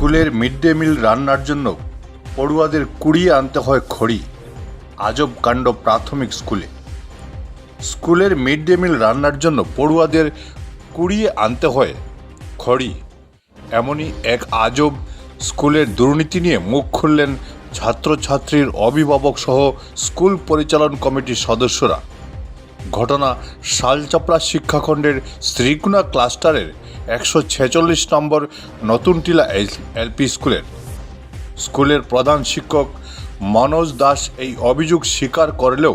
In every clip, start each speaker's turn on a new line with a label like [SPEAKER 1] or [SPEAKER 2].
[SPEAKER 1] স্কুলের mid day meal রান্নার জন্য পড়ুয়াদের কুড়িয়ে আনতে হয় খড়ি, আজব কাণ্ড প্রাথমিক স্কুলে। স্কুলের মিড ডে মিল রান্নার জন্য পড়ুয়াদের কুড়িয়ে আনতে হয় খড়ি। এমনই এক আজব স্কুলের দুর্নীতি নিয়ে মুখ খুললেন ছাত্রছাত্রীর অভিভাবক সহ স্কুল পরিচালন কমিটির সদস্যরা। ঘটনা শালচাপড়া শিক্ষাখণ্ডের শ্রীকুণা ক্লাস্টারের একশো ছেচল্লিশ নম্বর নতুনটিলা এলপি স্কুলের। স্কুলের প্রধান শিক্ষক মনোজ দাস এই অভিযোগ স্বীকার করলেও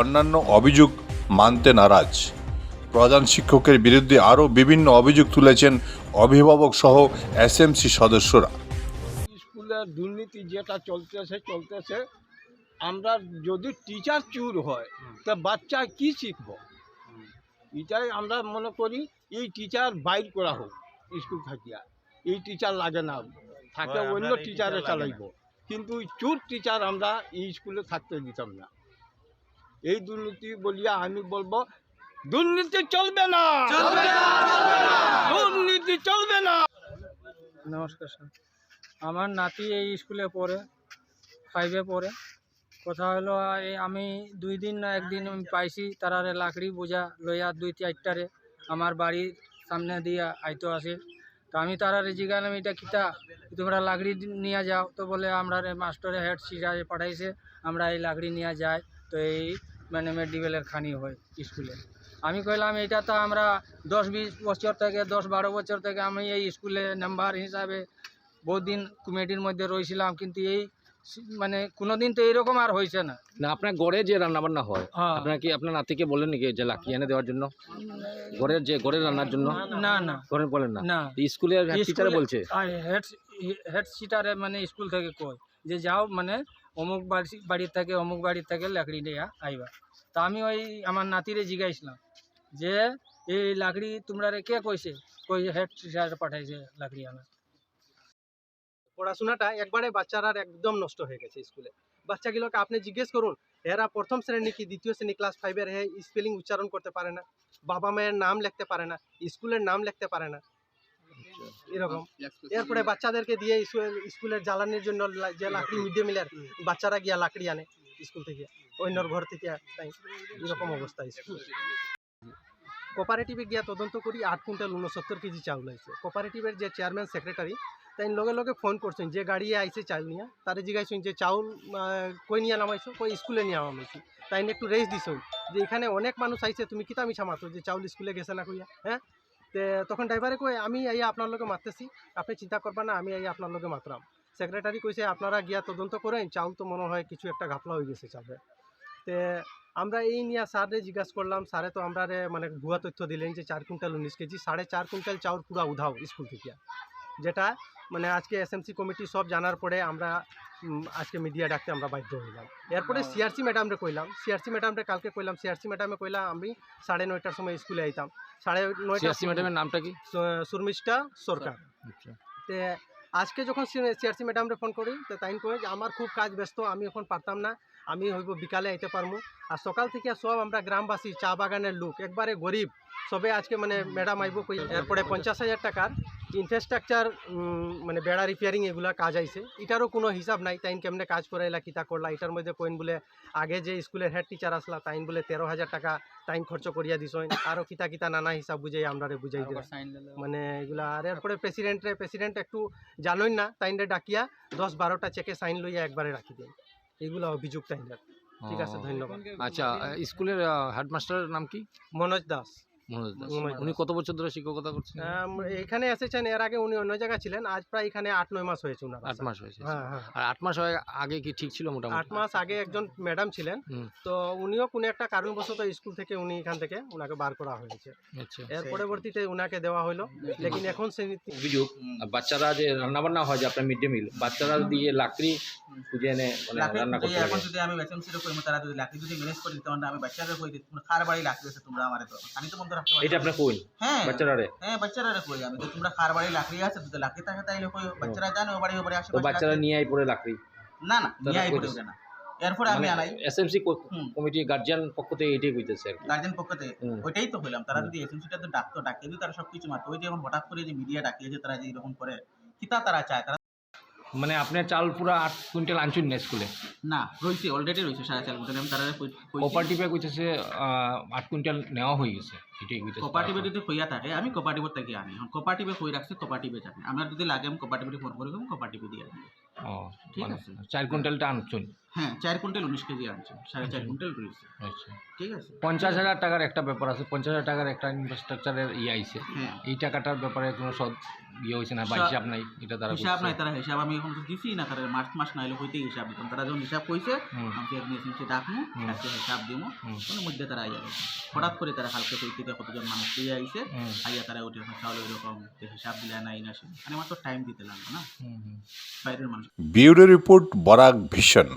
[SPEAKER 1] অন্যান্য অভিযোগ মানতে নারাজ। প্রধান শিক্ষকের বিরুদ্ধে আরও বিভিন্ন অভিযোগ তুলেছেন অভিভাবক সহ এসএমসি সদস্যরা।
[SPEAKER 2] স্কুলের দুর্নীতি যেটা চলতেছে চলতেছে আমরা যদি টিচার চুর হয় তা বাচ্চা কি শিখব? এটাই আমরা মনে করি এই টিচার বাইর করা হোক স্কুল থাকিয়া। এই টিচার লাগে না থাকে অন্য টিচারে চালাইব। কিন্তু এই চুর টিচার আমরা এই স্কুলে থাকতে দিতাম না। এই দুর্নীতি বলিয়া আমি বলব দুর্নীতি চলবে না। দুর্নীতি চলবে না।
[SPEAKER 3] নমস্কার স্যার। আমার নাতি এই স্কুলে পড়ে ফাইভে পড়ে। কথা হলো এই আমি দুই দিন না একদিন আমি পাইছি তারারে লাকড়ি বোঝা লইয়া দুই চারটারে। আমার বাড়ির সামনে দিয়া আইতো আসে। তো আমি তারারে জিগালাম এটা কিতা, তোমরা লাকড়ি নিয়ে যাও। তো বলে আমরা মাস্টারে হেড সিরাজে পাঠাইছে, আমরা এই লাকড়ি নিয়ে যাই। তো এই মানে মেডিকেলের খানি হয় স্কুলে। আমি কইলাম এটা তো আমরা দশ বিশ বছর থেকে, দশ বারো বছর থেকে আমি এই স্কুলে নাম্বার হিসাবে বহুদিন কমিটির মধ্যে রয়েছিলাম কিন্তু এই মানে কোনোদিন তো এইরকম আর হয়েছে না।
[SPEAKER 4] না আপনার গড়ে যে রান্না বান্না হয়
[SPEAKER 3] হ্যাঁ।
[SPEAKER 4] আপনার কি আপনার নাতিকে বলেন নাকি যে লাকি এনে দেওয়ার জন্য? ঘরের যে ঘরের রান্নার জন্য?
[SPEAKER 3] না না।
[SPEAKER 4] ঘরে বলেন না। এই টিচারে বলছে?
[SPEAKER 3] হেড হেড সিটারে মানে স্কুল থেকে কয় যে যাও মানে অমুক বাড়ি বাড়ির থেকে অমুক বাড়ির থেকে লাকড়ি নিয়ে আইবা। তা আমি ওই আমার নাতিরে জিজ্ঞাসলাম যে এই লাকড়ি তোমরা রে কে কইছে? কই হেড সিটারে পাঠাইছে লাকড়ি আনা
[SPEAKER 5] পড়াশোনাটা একবারে বাচ্চারা একদম নষ্ট হয়ে গেছে স্কুলে। বাচ্চাগুলোকে আপনি জিজ্ঞেস করুন এরা প্রথম শ্রেণি কি দ্বিতীয় শ্রেণি ক্লাস ফাইভের হে স্পেলিং উচ্চারণ করতে পারে না? বাবা মায়ের নাম লিখতে পারে না? স্কুলের নাম লিখতে পারে না? এরকম। এরপরে বাচ্চাদেরকে দিয়ে স্কুলের জ্বালানির জন্য যে লাকড়ি মিড ডে মিলের বাচ্চারা গিয়া লাকড়ি আনে স্কুল থেকে অন্যর ঘর থেকে তাই এরকম অবস্থা স্কুল। কোপারেটিভে গিয়া তদন্ত করি আট কুইন্টাল উনসত্তর কেজি চাউল আইছে কোপারেটিভের যে চেয়ারম্যান সেক্রেটারি তাই লগে লগে ফোন করছেন, যে গাড়ি আইছে চাউল নিয়া, তারে জিগাইছেন যে চাউল কই নিয়া নামাইছো? কই স্কুলে নিয়া নামাইছি? তাই একটু রেস দিছেন, যে এখানে অনেক মানুষ আইছে, তুমি কিতা মিছা মাতো যে চাউল স্কুলে গেছে না কইয়া হ্যাঁ? তে তখন ড্রাইভারে কই আমি আইয়া আপনার লগে মারতেছি, আপনি চিন্তা করবা না, আমি আইয়া আপনার লগে মাতরাম। সেক্রেটারি কইছে, আপনারা গিয়া তদন্ত করেন, চাউল তো মনে হয় কিছু একটা ঘাপলা হয়ে গেছে চাউলে তে আমরা এই নিয়ে স্যারে জিজ্ঞাসা করলাম, স্যারে তো আমরা মানে ভুয়া তথ্য দিলেন যে চার কুইন্টাল উনিশ কেজি, সাড়ে চার কুইন্টাল চাউল পুরা উধাও স্কুল থেকে। যেটা মানে আজকে এসএমসি কমিটি সব জানার পরে আমরা আজকে মিডিয়া ডাকতে আমরা বাধ্য হইলাম এরপরে সিআরসি ম্যাডামরে কইলাম। সিআরসি ম্যাডামরে কালকে কইলাম সিআরসি ম্যাডামে কইলাম আমি সাড়ে নয়টার সময় স্কুলে আইতাম। সাড়ে নয়টা
[SPEAKER 4] সিএসসি ম্যাডামের নামটা কি?
[SPEAKER 5] সুরমিষ্টা সরকার।
[SPEAKER 4] আচ্ছা।
[SPEAKER 5] তে আজকে যখন সিআরসি ম্যাডামরে ফোন করি তো তাই কই যে আমার খুব কাজ ব্যস্ত আমি এখন পারতাম না আমি হইব বিকালে আইতে পারব আর সকাল থেকে সব আমরা গ্রামবাসী চা বাগানের লোক একবারে গরিব সবে আজকে মানে ম্যাডাম আইব কই এরপরে পঞ্চাশ হাজার টাকার ইনফ্রাস্ট্রাকচার মানে বেড়া রিপেয়ারিং এগুলা কাজ আইছে। এটারও কোনো হিসাব নাই তাইন কেমনে কাজ করাইলা কিতা করলা। এটার মধ্যে কইন বলে আগে যে স্কুলের হেড টিচার আসলা তাইন বলে তেরো হাজার টাকা তাইন খরচ করিয়া দিছইন। আরও কিতা কিতা নানা হিসাব বুঝাই আমরা বুঝাই দিলাম। মানে এগুলা আর এরপরে প্রেসিডেন্টরে প্রেসিডেন্ট একটু জানোই না তাইনরে ডাকিয়া দশ বারোটা চেকে সাইন লইয়া একবারে রাখি দেন। এগুলা অভিযোগ তাইনের ঠিক আছে ধন্যবাদ।
[SPEAKER 4] আচ্ছা স্কুলের হেডমাস্টারের নাম কি?
[SPEAKER 5] মনোজ দাস।
[SPEAKER 4] মনোজ দাস। উনি কত বছর ধরে শিক্ষকতা করছেন?
[SPEAKER 5] এখানে এসেছেন এর আগে উনি অন্য জায়গায় ছিলেন আজ প্রায় এখানে আট নয় মাস হয়েছে উনার
[SPEAKER 4] আট মাস হয়েছে
[SPEAKER 5] হ্যাঁ হ্যাঁ।
[SPEAKER 4] আর আট মাস হয়ে আগে কি ঠিক ছিল মোটামুটি?
[SPEAKER 5] আট মাস আগে একজন ম্যাডাম ছিলেন তো উনিও কোনো একটা কারণবশত স্কুল থেকে উনি এখান থেকে উনাকে বার করা হয়েছে।
[SPEAKER 4] আচ্ছা।
[SPEAKER 5] এর পরবর্তীতে উনাকে দেওয়া হলো লেকিন এখন সে
[SPEAKER 4] অভিযোগ বাচ্চারা যে রান্না বান্না হয় যে আপনার মিড ডে মিল বাচ্চারা দিয়ে লাকড়ি খুঁজে এনে মানে রান্না করতে
[SPEAKER 6] এখন যদি আমি এসএমসি রে কইমু তারা যদি লাকড়ি যদি ম্যানেজ করে দিতে আমি বাচ্চাদের কই খার বাড়ি লাকড়ি আছে তোমরা আমারে তো আমি তো রাখতে পারি
[SPEAKER 4] এটা আপনার কই
[SPEAKER 6] হ্যাঁ।
[SPEAKER 4] বাচ্চারা রে
[SPEAKER 6] হ্যাঁ বাচ্চারা রে কই আমি তো তোমরা খার বাড়ি লাকড়ি আছে? যদি লাকড়ি থাকে তাইলে কই বাচ্চারা জানে বাড়ি বাড়ি আসে
[SPEAKER 4] বাচ্চারা নিয়ে আই পড়ে লাকড়ি।
[SPEAKER 6] না না
[SPEAKER 4] তারা
[SPEAKER 6] নিয়ে আই পড়ে না। এরপরে আমি আনাই।
[SPEAKER 4] এসএমসি
[SPEAKER 6] হুম।
[SPEAKER 4] কমিটি গার্জিয়ান পক্ষ থেকে এটাই কইতেছে আর
[SPEAKER 6] গার্জেন পক্ষ থেকে? ওইটাই তো হইলাম। তারা যদি এসএমসিটা তো ডাকতো ডাকিয়ে দিত তারা সবকিছু মাত্র ওই যে এখন হঠাৎ করে যে মিডিয়া ডাকিয়ে যে তারা যে এরকম করে কিতা তারা চায়? তারা
[SPEAKER 4] মানে আপনার চাল পুরা আট কুইন্টাল আনছুন না স্কুলে?
[SPEAKER 6] না রয়েছে অলরেডি রয়েছে সাড়ে চার কুইন্টাল আমি তারা
[SPEAKER 4] কোপারেটিভে কইতেছে আহ, আট কুইন্টাল নেওয়া হয়ে গেছে এটাই কইতেছে
[SPEAKER 6] কোপারেটিভে যদি হইয়া থাকে আমি কোপারেটিভের থেকে আনি। কোপারেটিভে হয়ে রাখছে কোপারেটিভে যাবে। আমরা যদি লাগে আমি কোপারেটিভে ফোন করে কোপারেটিভে দিয়ে আনি
[SPEAKER 4] ও
[SPEAKER 6] ঠিক
[SPEAKER 4] মানে
[SPEAKER 6] আছে।
[SPEAKER 4] চার কুইন্টালটা আনছুন
[SPEAKER 6] হ্যাঁ চার কুইন্টাল উনিশ কেজি আনছে সাড়ে চার কুইন্টাল রয়েছে।
[SPEAKER 4] আচ্ছা।
[SPEAKER 6] ঠিক আছে?
[SPEAKER 4] পঞ্চাশ হাজার টাকার একটা ব্যাপার আছে পঞ্চাশ হাজার টাকার একটা ইনফ্রাস্ট্রাকচারের ইয়ে আইছে।
[SPEAKER 6] হ্যাঁ।
[SPEAKER 4] এই টাকাটার ব্যাপারে কোনো সদ ইয়ে হয়েছে না বা হিসাব নাই এটা তারা
[SPEAKER 6] হিসাব নাই তারা হিসাব আমি এখন তো দিছি না তারা মার্চ মাস নাইলে হইতে হিসাব দিতাম তারা যখন হিসাব কইছে। আমি এক নিয়ে এসে ডাকমু। আজকে হিসাব দিমু। কোনো মধ্যে তারা আইয়া গেছে। হঠাৎ করে তারা হালকা কই থেকে কতজন মানুষ পেয়ে আইছে আইয়া তারা উঠে চাউল এরকম হিসাব দিলে নাই না সে। মানে আমার তো টাইম দিতে লাগবে না।
[SPEAKER 4] হুম, হুম।
[SPEAKER 6] বাইরের মানুষ
[SPEAKER 1] ব্যুরো রিপোর্ট বরাক ভিশন।